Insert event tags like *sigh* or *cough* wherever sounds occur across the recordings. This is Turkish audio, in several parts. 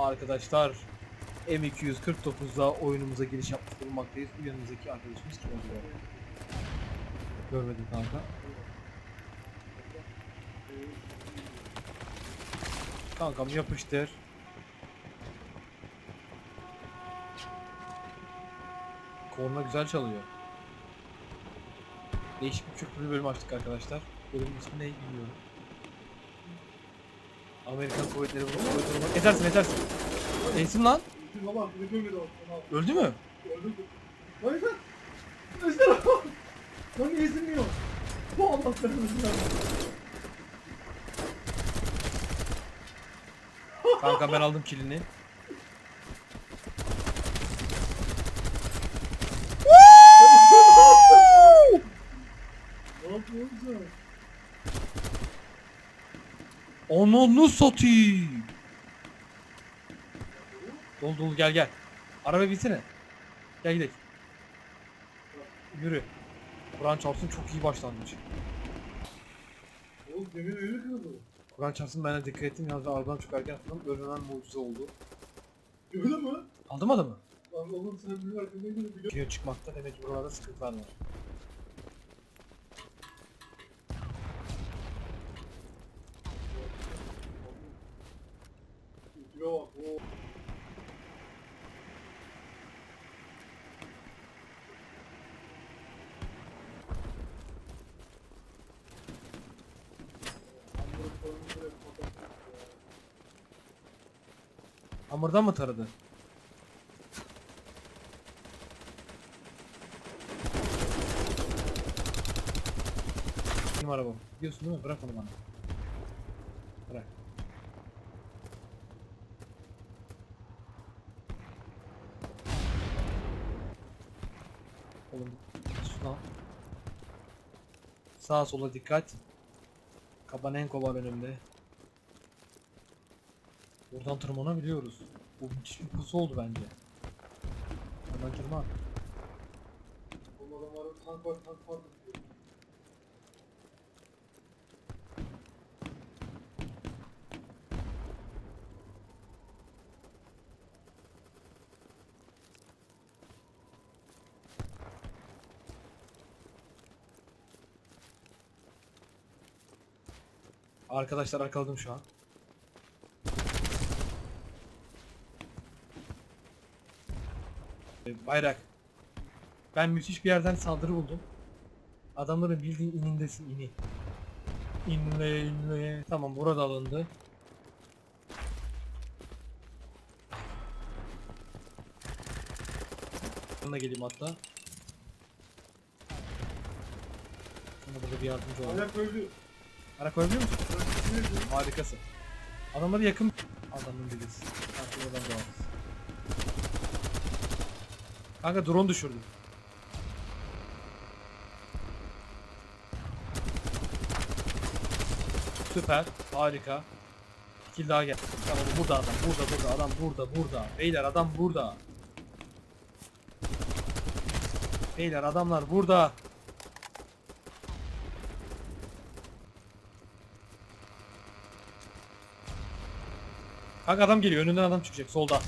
Arkadaşlar M249'da oyunumuza giriş yapmış bulunmaktayız. Bu yanımızdaki arkadaşımız kim oluyor? Görmedim kanka. Kankam yapıştır. Korna güzel çalıyor. Değişik bir bir bölüm açtık arkadaşlar. Bölümün ismi ne bilmiyorum. Amerikan kuvvetleri bunu kuvvetleri Etersin etersin. Neysin lan? Baba o. Tamam. Öldü mü? Öldü. Lan sen. Özler. Lan niye ezilmiyor? Bu Allah versin. Kanka ben aldım kilini. Ne yapıyorsun sen? Onunu satayım. Dolu dolu gel gel. Araba binsene. Gel gidelim. Yürü. Kur'an çarpsın çok iyi başlangıç. Oğlum demir öyle kırıldı. Kur'an çarpsın ben de dikkat ettim yalnız arabadan çok erken atladım. Öğrenen mucize oldu. Öyle mi? Aldın mı adamı? Lan oğlum sen gelip biliyor. Çıkmakta demek ki buralarda sıkıntılar var. Hamurdan mı taradı? Benim arabam. Biliyorsun değil mi? Bırak onu bana. Bırak. Oğlum şuna. Sağa sola dikkat. Kabanenko var önümde. Buradan tırmanabiliyoruz. Bu müthiş bir pusu oldu bence. Oradan tırman. Oğlum adamların tank var tank var. Arkadaşlar arkaladım şu an. Bayrak. Ben müthiş bir yerden saldırı buldum. Adamların bildiğin inindesin ini. İnle inle. Tamam burada alındı. Yanına geleyim hatta. Sana burada bir yardımcı olayım. Ayak öldü. Ara koyabiliyor musun? Ben ne diyorum? Harikasın. Adamları yakın... Adamın birisi. Kanka oradan doğarız. Kanka drone düşürdüm. Süper. Harika. Kill daha gel. Tamam burada adam. Burada burada adam burada burada. Beyler adam burada. Beyler adamlar burada. Kanka adam geliyor. Önünden adam çıkacak. Solda.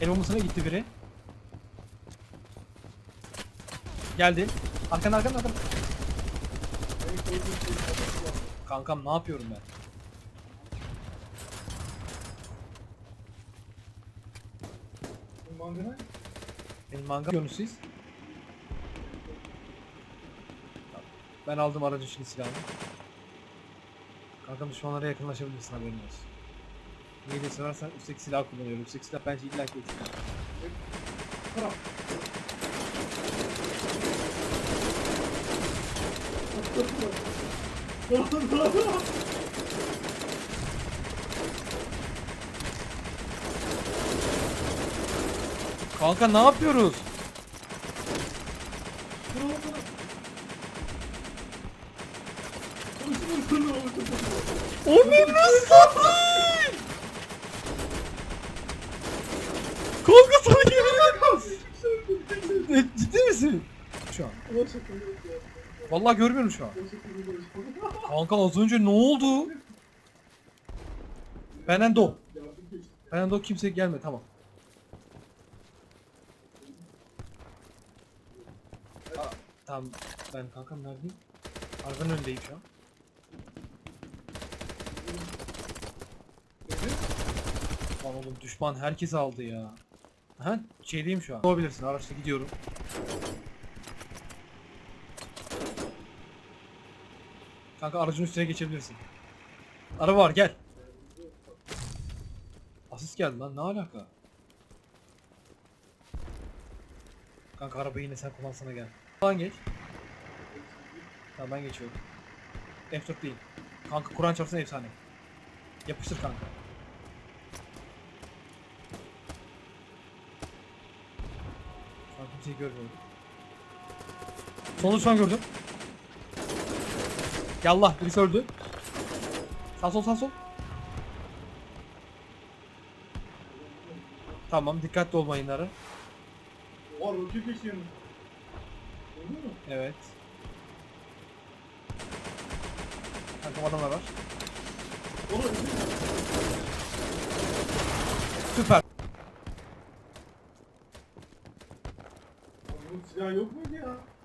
El bombasına gitti biri. Geldi. Arkan arkan arkan. Kankam ne yapıyorum ben? Bu mangana Benim manga görüyorsunuz siz. Ben aldım aracı şimdi silahını. Kankam düşmanlara yakınlaşabilirsin haberin olsun. Niye de sorarsan üstteki silah kullanıyorum. Üstteki silah bence illa ki. Taraf. Kanka ne yapıyoruz? Onun satayım! Kanka sana yemin E, Ciddi misin? Şu an. Vallahi görmüyorum şu an. Kanka az önce ne oldu? Benden do. Ayağında o kimse gelme tamam. Aa, tamam ben kankam neredeyim? Arabanın önündeyim şu an. Lan oğlum düşman herkes aldı ya. Ha şeydeyim şu an. Olabilirsin araçta gidiyorum. Kanka aracın üstüne geçebilirsin. Araba var gel. Asist geldi lan ne alaka? Kanka arabayı yine sen kullansana gel. Falan geç. Tamam ben geçiyorum. F4 değil. Kanka Kur'an çarpsın efsane. Yapıştır kanka. Şu an kimseyi görmüyorum. Solu şu an gördüm. Yallah birisi öldü. Sağ sol sağ sol. Tamam dikkatli ol mayınlara. Var. Oldu mu? Evet. Kankam adamlar var. Oğlum öldü? Süper. Bunun silah yok muydu ya?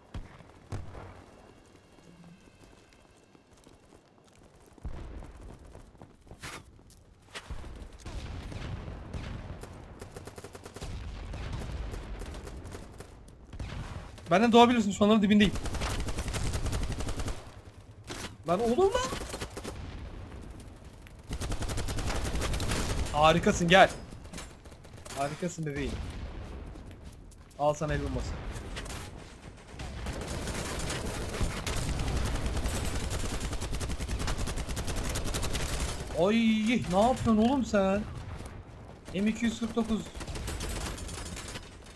Benden doğabilirsin şu anların dibindeyim. Lan oğlum lan. Harikasın gel. Harikasın bebeğim. Al sana el bombası. Ay ne yapıyorsun oğlum sen? M249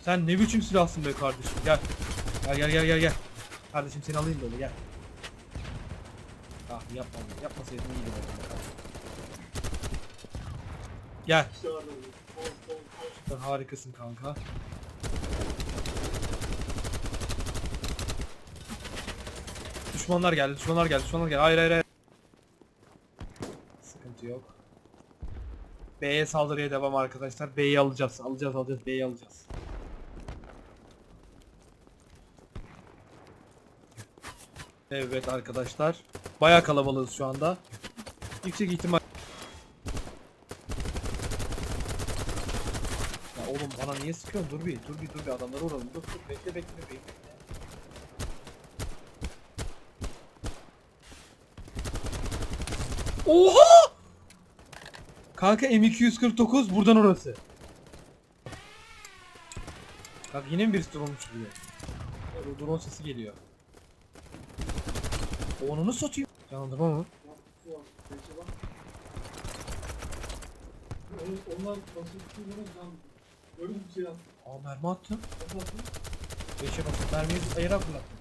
Sen ne biçim silahsın be kardeşim gel Gel gel gel gel gel. Kardeşim seni alayım böyle gel. Ah yapma yapmasaydın iyiydi. Gel. Sen harikasın kanka. Düşmanlar geldi düşmanlar geldi düşmanlar geldi. Hayır hayır hayır. Sıkıntı yok. B'ye saldırıya devam arkadaşlar. B'yi alacağız alacağız alacağız B'yi alacağız Evet arkadaşlar Baya kalabalığız şu anda Yüksek ihtimal Ya oğlum bana niye sıkıyorsun? Dur bir, dur bir, dur bir adamlara uğralım. Dur dur bekle bekle bekle. Oha! Kanka M249 buradan orası. Kanka yine mi birisi drone uçuruyor? Drone sesi geliyor. Onunu satayım. Canlandırma mı? Onlar- basit. Böyle bir şey yaptı. Aa mermi attım. 5'e bastım. Mermiyi ayıra fırlattım.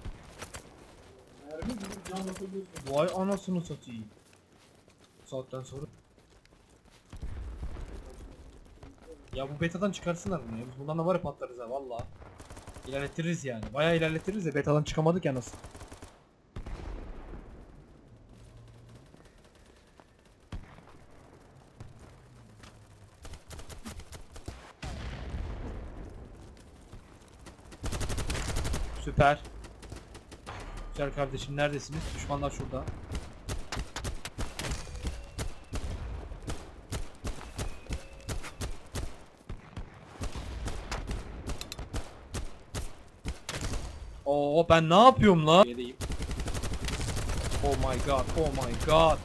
Mermi gibi can atabiliyorsun. Vay anasını satayım. Bu saatten sonra. Ya bu betadan çıkarsınlar bunu ya. Biz bundan da var ya patlarız ha valla. İlerletiriz yani. Bayağı ilerletiriz de betadan çıkamadık ya nasıl. Süper. Güzel kardeşim neredesiniz? Düşmanlar şurada. Oo ben ne yapıyorum lan? Oh my god, oh my god.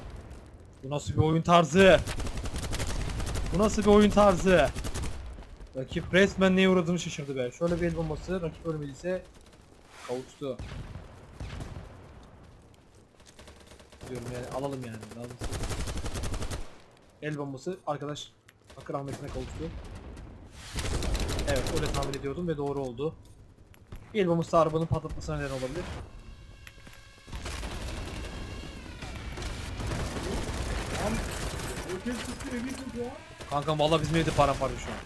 Bu nasıl bir oyun tarzı? Bu nasıl bir oyun tarzı? Rakip resmen neye uğradığını şaşırdı be. Şöyle bir el bombası, rakip ölmediyse kavuştu. Diyorum yani alalım yani. Lazım. El bombası arkadaş akıl rahmetine kavuştu. Evet öyle tahmin ediyordum ve doğru oldu. El bombası arabanın patlatmasına neden olabilir. Lan roket sıktı evi sıktı ya. Kanka valla bizim evde paramparça şu an.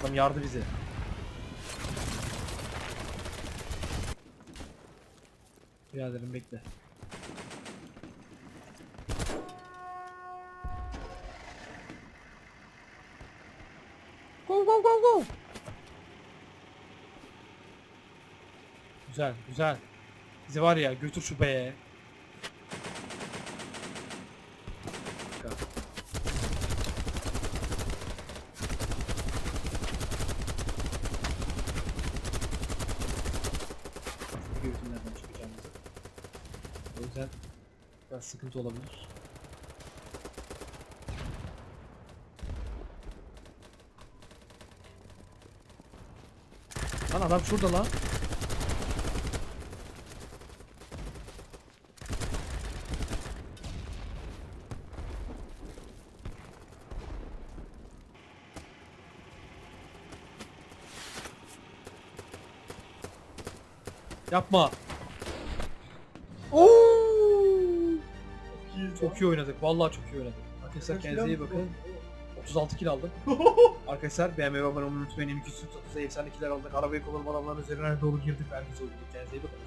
Adam yardı bize. Biraderim bekle. Go go go go. Güzel güzel. Bizi var ya götür şu beye. Sıkıntı olabilir. Lan adam şurada lan. Yapma. Oo! Çok iyi oynadık. Vallahi çok iyi oynadık. Arkadaşlar kendinize iyi bakın. 36 kill aldım. *laughs* Arkadaşlar beğenmeyi abone olmayı unutmayın. M230'da efsane killer aldık. Arabayı kullanmadan adamların üzerine doğru girdik. Herkes oynadık. Kendinize iyi bakın.